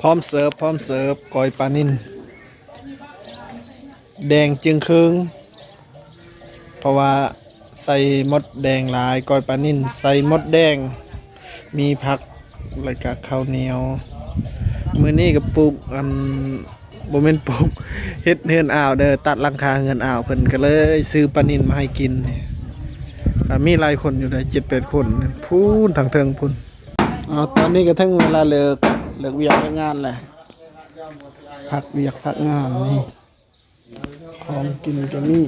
พร้อมเสิร์ฟพร้อมเสิร์ฟกอยปลานิ่นแดงจึงครึ่งเพราะว่าใส่มดแดงหลายกอยปลานิ่นใส่มดแดง มีผักแล้วก็ข้าวเหนียว มื้อนี้ก็ปลูกอันบ่แม่นปลูกเฮ็ดเฮือนอ่าวเด้อตัดลังคาเฮือนอ่าวเพิ่นก็เลยซื้อปลานิ่นมาให้กินมีหลายคนอยู่ได้7-8คนพูนทางเทิงพุ่นเอาตอนนี้ก็ถึงเวลาเลิก เลิกเวียกเลิกงานแหละพักเวียกพักงานนี่ของกินก็มี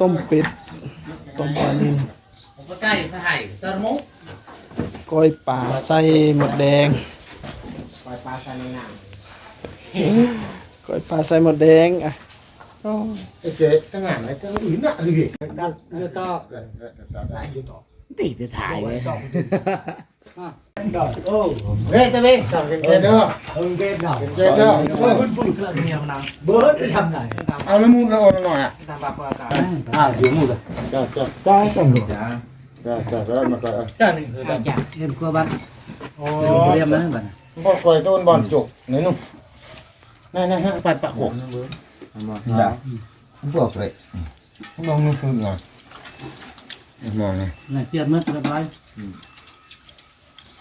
ต้มเป็ดต้มปลานิ่นผมก็ใกล้ไปให้เติมมุกก้อยป่าใส่หมดแดงปล่อยปลาใส่ในน้ก้อยป่าใส่หมดแดงอะโอ้เจ๊ตั้งงานอะไรตั้งอื่นน่ะคือดิำเลือดต่อ ตีจะถ่ายเลยโอ้เฮ้ยตะเว้สั่งเป็นเจเด้อเออเก็บหน่อยเป็นเจเด้อเออคุณปุ๋ยเครื่องเมียมันเบิร์ดจะทำไหนเอาล้วมูนล้วโอนหน่อยอะตามปาปลาตาอ้าวเดี๋ยวหมดเลยจ้าจ้าจ้าต้องดูจ้าจ้าก็มาก็จ้านี่คือเอาจากเรียนครัวบ้านโอ้เรียนมาบ้านบ่คอยต้นบอลจุกนี่นุ่มนั่นๆฮะปัดปะหกจ้าพวกเลยมองนู่นคือหน่อย มองนี่นี่เปลี่ยนเมื่อเรียบร้อย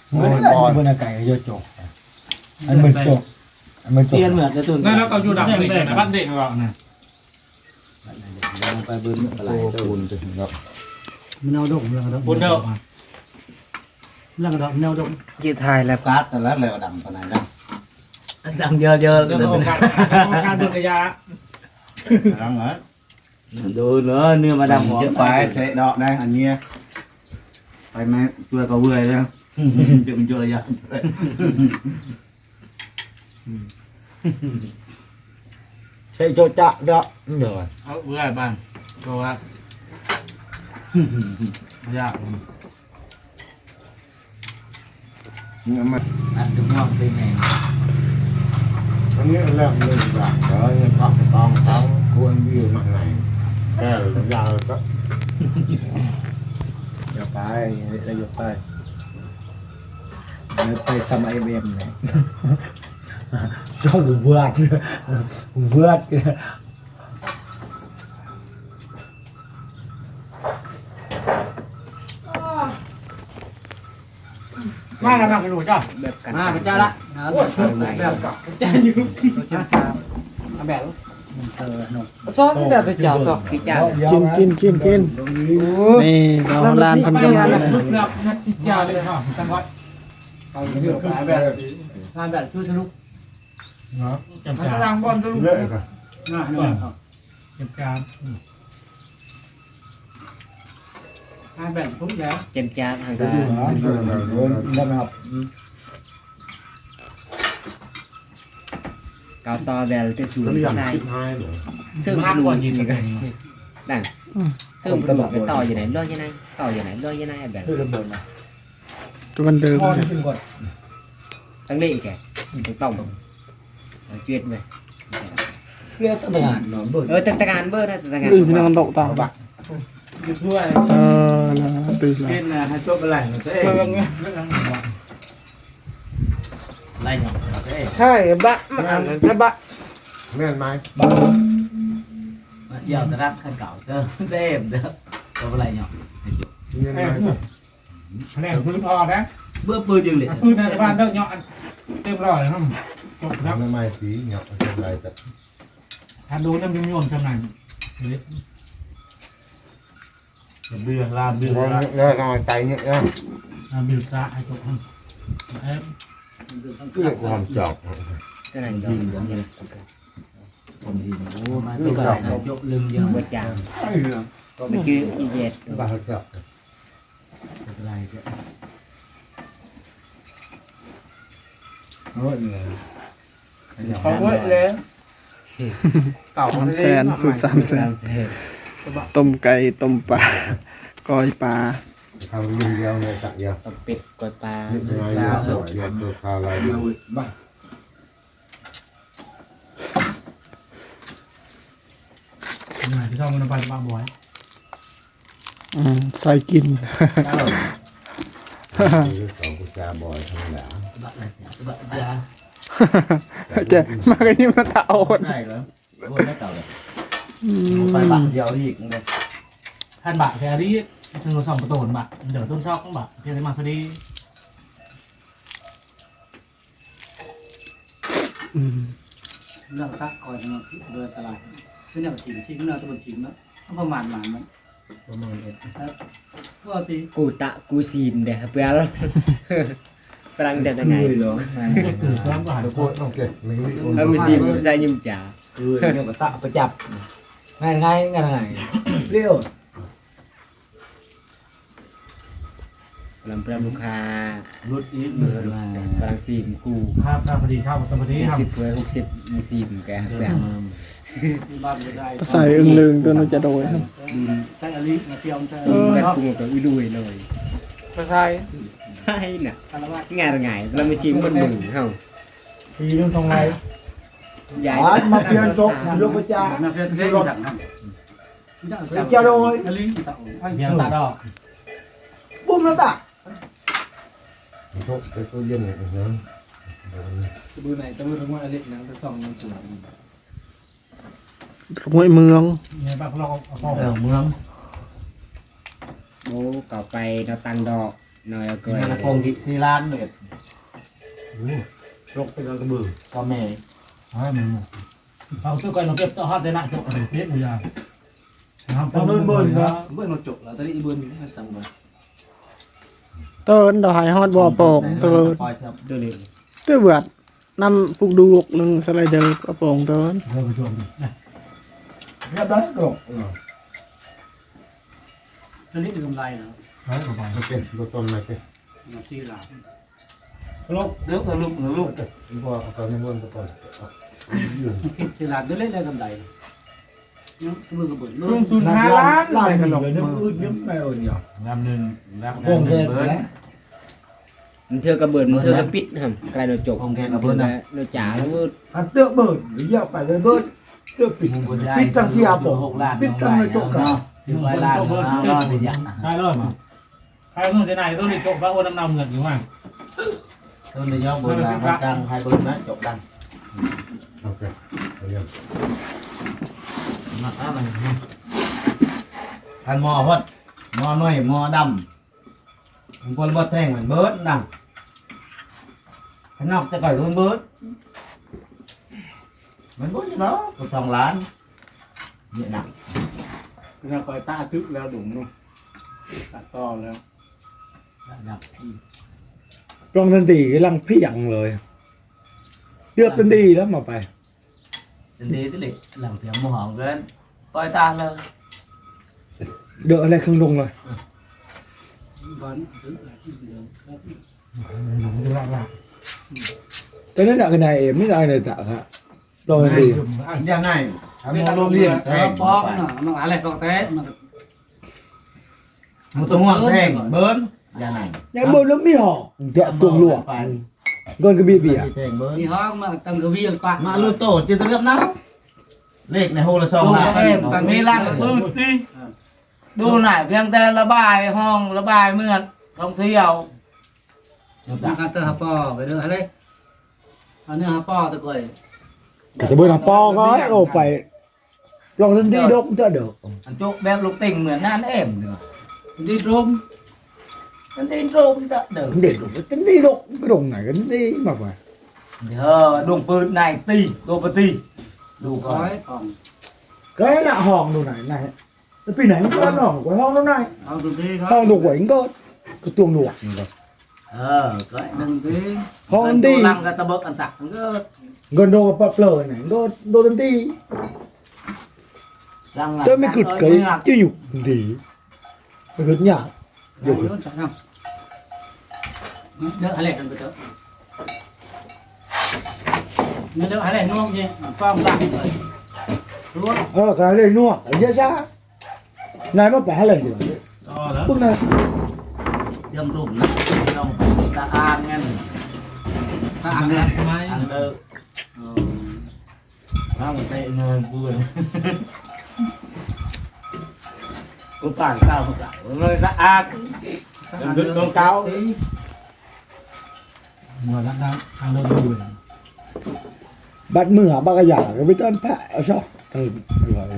เมื่อไหร่เมื่อไหร่ไก่โยจกอันมันจกอันมันจเปลี่ยนกเหมือนจะตื่นนั่นแล้วก็อยู่ดับเด็กนะบ้านเด็กเรานะไปเบิ้ลอะไรโอ้บุญถึงครับมันเอาดงมันเอาดงบุญเด้อมันเอาดงมันเอาดงยีทายแล้วการ์ดแต่ละแล้วดำปานนั้นดังเยอะเยอะเรื่องของการของการบุญกยาดังเหรอ ดูเนื้อเนื้อมาดำหัวไปเทะดอกได้อันเนี้ยไปไหมช่วยก็เบื่อแล้วจะมันช่วยยังใช่โจจะดอกเดี๋ยวเอาเบื่อบ้างก็ว่าไม่ยากนี่มันอันทุกงอกเป็นไงอันนี้เริ่มเลยอย่างเดี๋ยวยังพักตองตองควรวิวมาไหน ยาวก็ย่าไปย่าไปอย่าไปทำไอเอ็มเนี่ยต้องเบื่อเบื่อมาแล้วมากันหนูจ้าแบบกันมาเป็นเจ้าละแบบกับเจ้าอยู่เจ้าตามาแบบ ซอสแต่จะจ่าซอสกี่เจ้ากินกินกินกินนี่เราลานเพันกันมาเลยลูกนับนัดจิจ่าเลยฮะจังหวัดเอาเรื่องแบบแบบงานแบบคือทะลุจังหวัดบอลจะลูกเยอะกันงานเนี่ยเก็บการงานแบบทุกแล้วเจมจ้าทางก็การ อยู่สิ่งที่ เราโดนนะครับเกาตอแบลเตสูนต้องอย่างใส่คิดให้หนูซึ่งมากลูกว่ากยินนี่กัก็นดังซึ่งลูกไปต่ออยู่ไหนเลื่อยยังไงต่ออยู่ไหนเลื่อยยังไงแบบคือระเบิดนะตัวมันเดิมพ่อที่ขึ้นก่อนตั้งนี้อีกแกต้องต้องเอาเจ็ดไปเรียกตำรวจหนอนเบิดเออแต่ตะการเบอร์นะแต่ตะการอือพี่น้องตกตามอยู่ด้วยเออแล้วตื่นแล้วเป็นนะให้จบอะไรเอ้เมืองเนี่ยไรเนาะเอ้ ใช่บะมันอ่านใช่บะแม่นไหมบ้ายาวตะรักขั้นเก่าเด้อเด้เด้อจบอะไรเนาะเงินไหมแหน่งพื้นพอนะเบื่อปืนยังเลยพื้นในบ้านเด้อเนาะเต็มร้อยนะจบแล้วเงินไหมสีเงาเป็นไรแต่ถ้าดูน้ำยุ่งยนต์ขนาดเบื่อลาเบื่อพอลาเนี่ยนอนใจเนี่ยนะบิลตาไอ้จบมัน เรียกความจอกตัวนั้นจะยังไงคนดีโอ้มาตัวกันยกลืมยังบดจางก็ไปจื้ออีเจ็ดบ้าจอกอะไรเจ้าโอ้ยเนี่ยเขาเว้ยเลยเก่าสามแสนสูตรสามแสนสามเสนต้มไก่ต้มปลาก้อยปลา ทำยืนเดียวเลยสักยาต้มเป็ดกดปลานี่เป็นไงเนี่ยสวยเนี่ยตัวคาอะไรเบื่อบ้าที่ชอบมันไปบ้าบ่อยอืมใส่กินสองกุญแจบอยทั้งหลายเจ๊มากันนี่มาตาโอดได้เหรอวนได้เก่าเลยไปบักเดียวอีกเลย ท่านบะแครี่ ถึงสองประตูบะเดี๋ยวต้นชอบต้องบะเพียงมาพอดีเรื่องตักก่อนเนาะเดินตลาดคือแนวถิ่นที่คือแนวตะบนถิ่นเนาะประมาณมันมันประมาณนี้ก็สิกูตะกูซีนเด้อเปล่าพลังแต่ยังไงคือพร้อมก็หาทุกคนต้องเก็บไม่รู้เออมีซีนภาษายิ้มจ๋าคือเนี่ยก็ตะประจับง่ายง่ายง่ายง่ายเร็ว ลังเพิ่มลูกค้ารุดอีกเหมือนมาพลังซีนกูครับครับพอดีครับพอดีหคกรับสิบเพื่อหกสิบมีซีนแกแปลที่บ้านจะได้ภาษาอึงลึงตัวนั้นจะโดยครับใช้อลิมาเที่ยวใช้ออืลิมแบบเนาะกูกับอุ้ยดุยเลยภาษาใช่น่ะคารวะง่ายหรือไงเราไม่ซีนมันมึงเฮาทีนึงตรงไหนใหญ่มาเปลี่ยนจบลูกประจับนะเพื่อนเพื่อนอยู่ดังนั้นอลิตะเพียงตาดอกปุ้มแล้วตะทุกไปตู้เย็นเลยนะมือไหนตะมือทั้วันอลินังทั้งสองมันจุ่มห้วยเมืองเนี่ยบ้านเราเอาเออเมืองโอ้เก่าไปเราตันดอกหน่อยเกิมันนคงที่ซีลานเด็ดลกเป็นกระบือก็แม่เฮ้ยมึงเอาตัวก่อนเราเก็บตัวฮอตได้ละจบอะไรเพี้ยนอยู่ยังต้องเบิ่นเบิ่นครับเบิ่นเราจบแล้วตอนนี้อีเบิ่นมีแค่สามวัน เตินดอกหายฮอดบ่อโป่งเตินปล่อยครับตัวนี้เตื้อเบือดนำผูกดูกหนึ่งสไลเดอร์กระโปรงเตินเริ่มไปชมเรียบร้อยกรบอลิมีกำไรเนาะเฮ้ยประมาณไม่เป็นรถต้นไม่เป็นมาที่หลังลูกเดี๋ยวก็ลูกลูกพอเอาไปในบนก่อนยืนที่หลังจะเล่นได้กำไรเนาะ มือกระเบิดเนาะศูนย์ห้าล้านล้านกันหรอกเดี๋ยวอืดยิ้มไม่เอาเนี่ยลำหนึ่งลำคงแค่แล้วมันเทือกระเบิดมันเทือกระปิดครับใครเราจบคงแค่กระเบิดนะ เราจ๋าแล้วมืดอันเตือกเบิดหรือเยอะไปเลยเบิดเตือกปิดปิดตั้งเสียบ่ปิดตั้งเลยจบกันสิบร้อยล้านเนาะสิอย่างใครรอดมาใครเงินจะไหนต้องรีบจบว่าโอนน้ำนำเงินอยู่มั้งต้นเยอะเบิดละกลางใครเบิดนะจบกันโอเคเยี่ยม มาอะมันพันหมอพดหมอน้อยหมอดำมันคนบดแท่งเหมือนเบิดดำขนอกจะก่อยคนเบิดมันเบิดอยู่เนาะก็สองล้านเนี่ยหนักเราคอยต้าทึกแล้วดุ่มนู่นตัดต่อแล้วรองทันทีกำลังเพียงเลยเดือบทันทีแล้วมาไป đi thế lịch làm việc mù hỏng lên. Coi ta là đỡ lại không đùng rồi. Ừ. Cái đấy là cái này mới là này tạo hả rồi thì anh ra này. Anh mua luôn liền bóp nó ăn lại cậu té. Một tuần hoàn thèn bớn. ra này. Nhá bớn nó mi hỏ dạ tuồng lụa เดี๋ยวตวงหลวงเงินก็เบี้ยเบี้ย thèm bớn ที่ห้องมาตั้งกระเวียนกว่า mà luôn tổ chưa tới gấp nào lệch này hồ là xong Xong lại rồi em, càng đi lan càng bớt đi ดูหน่อยเพียงแต่ระบายห้องระบายเมืองท่องเที่ยวมากันเตอร์ฮาปอไปเลยอะไรอันนี้ฮาปอตะกอยก็จะเบิ่งหาปอก็โอ้ไปรองทันทีดกจะเด้ออันจุกแบบลูกติ่งเหมือนนั่นเอ็มเนาะดีรุมมันติ่งโรมจะเด้อเด็ดทันทีดกก็ดงไหนกันทีมาไปเดี๋ยวดวงปืนนายตีโดนปตีดูดูก่ก้ออนยของก็ไอ้ละห้องดูไหนไหนแล้วปีไหนมันก็ห้องไว้ห้องนั้นไหนเอาตัวที่เขาห้องดูไหวก็ก็ตวงหลวงเออก็หนึ่งที่ห้องมันดี ตัวลังกับตะเบิกอันตักมันก็เงินโดนกับเปลือยไหนก็โดนทันทีลังเจ้าไม่กึดเกยจะอยู่ทันทีไม่กึดหยาบเดี๋ยวจะทำเดี๋ย วอะไรกันไปเถอะเดี๋ยวอะไรนุ่มเนี่ยฟ้องดังเลยรู้เออการเล่นนวดเยอะช้านายมาแปะอะไรอยู่ to đó พวกนั้นยำรุมนะยำตะอางงั้นถ้าอ่า นเนี่ยทำไมอันเกูป่านข้าวกูป่าเลยตะอางตรงเก้าหัวรักน้ำทางเราดูเลยบัดมือบักกะหยาก็ไปต้นแพะเอาชอบทั้งอยู่อะไร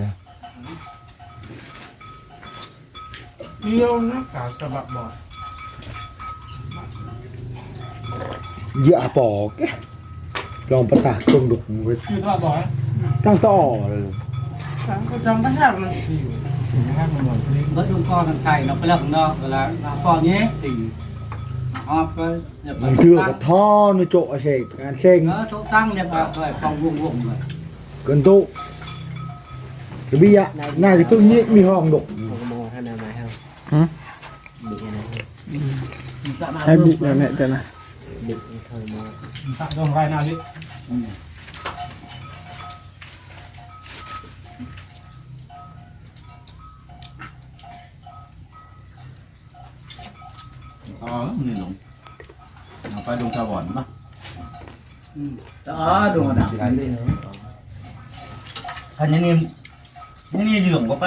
เดียวนะกากระบะบอดเหยาปอกลองประตากตรงดุกไว้คือตัวบอดตั้งต่อเลยก็จำไม่ได้มันสิบมันหมดเลย รถยุงก้อนกันไก่เนาะไปแล้วข้างนอกเวลาปอกเนี้ยติ่งฮอบไปเนี่ยมันเถือกกับท่อ ออโต๊ะตั้งเนี่ยแลยฟองวงวงเลยเกินตุกระบี่อาจะตุ้งนี้มีห้องดกเขาก็มองท่านเอามาให้บิดนะให้บิดอย่างเนี้ยจะนะบิดให้เขามองตักต้องไรหน้าลิอ๋อนี่หลงเอาไปดงตาบอดป่ะอ๋อดูดับกันด้วยเนาะอันนี้นี่นี่เหลืองก็ไป